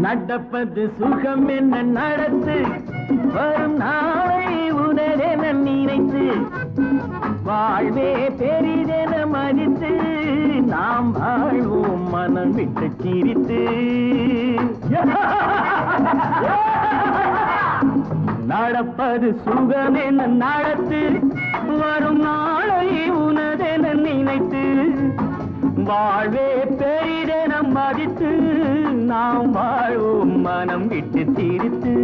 நடப்பது சுகம் என்ன நடத்து? வரும் நாளை வாழ்வே பெரிதென மதித்து நாம் வாழ்வோம் மனம் விட்டு சிரித்து. நடப்பது சுகமென நடத்து வரும் நாளை உனதென நினைத்து. வாழ்வே பெரிதென மதித்து நாம் வாழ்வோம் மனம் விட்டு சிரித்து.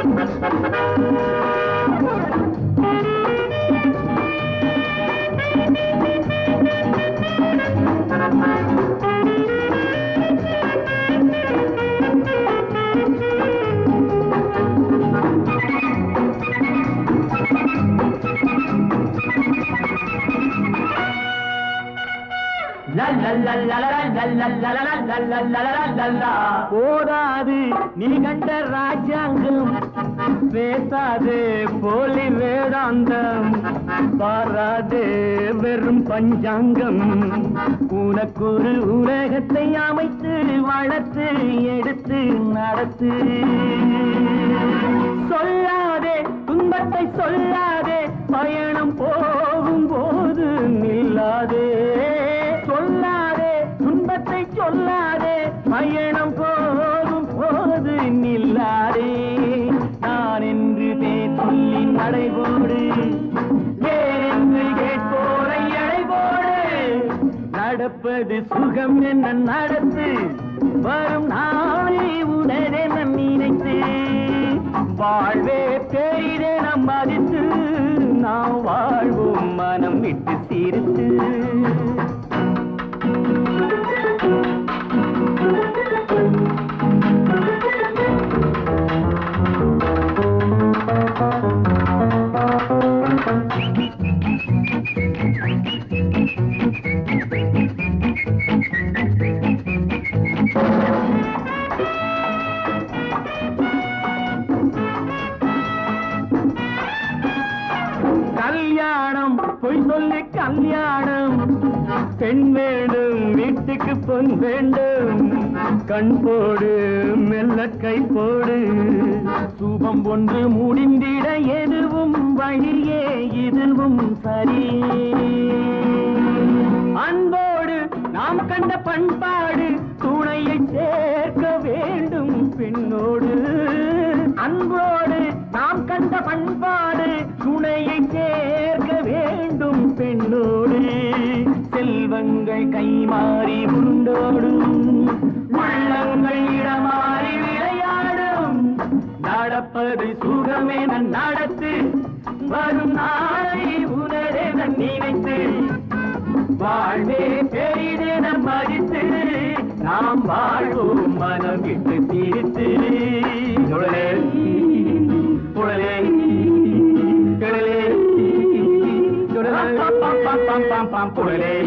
Thank you. போதாது நீ கண்ட ராஜாங்கம் பேசாது போலி வேதாந்தம் பாராது வெறும் பஞ்சாங்கம் உனக்கொரு உலகத்தை அமைத்து வளர்த்து எடுத்து நடத்து நடப்பது சுகம் என்ன நடத்து வரும் நாளை உணரே நம் நினைத்து வாழ்வே பெரிதென மதித்து நாம் வாழ்வோம் மனம் விட்டு சீர்த்து Thank you. சொல்லி கல்யாணம். பெண் வேண்டும் வீட்டுக்கு பொன் வேண்டும். கண் போடு மெல்ல கை போடு. சுபம் ஒன்று முடிந்திட எதுவும் வழியே இதுவும் சரி. அன்போடு நாம் கண்ட பண்பாடு கண்கள் கை மாறி உண்டோடும் உள்ளங்கள் இடமாறி விளையாடும் நடப்பது சுகமென நடத்து வரும் நாளை உணரென நினைத்து வாழ்வே பெரிதென மதித்து நாம் வாழ்வோம் மனம் விட்டு தீர்த்து உடலே உடலே கடலே உடலே உடலே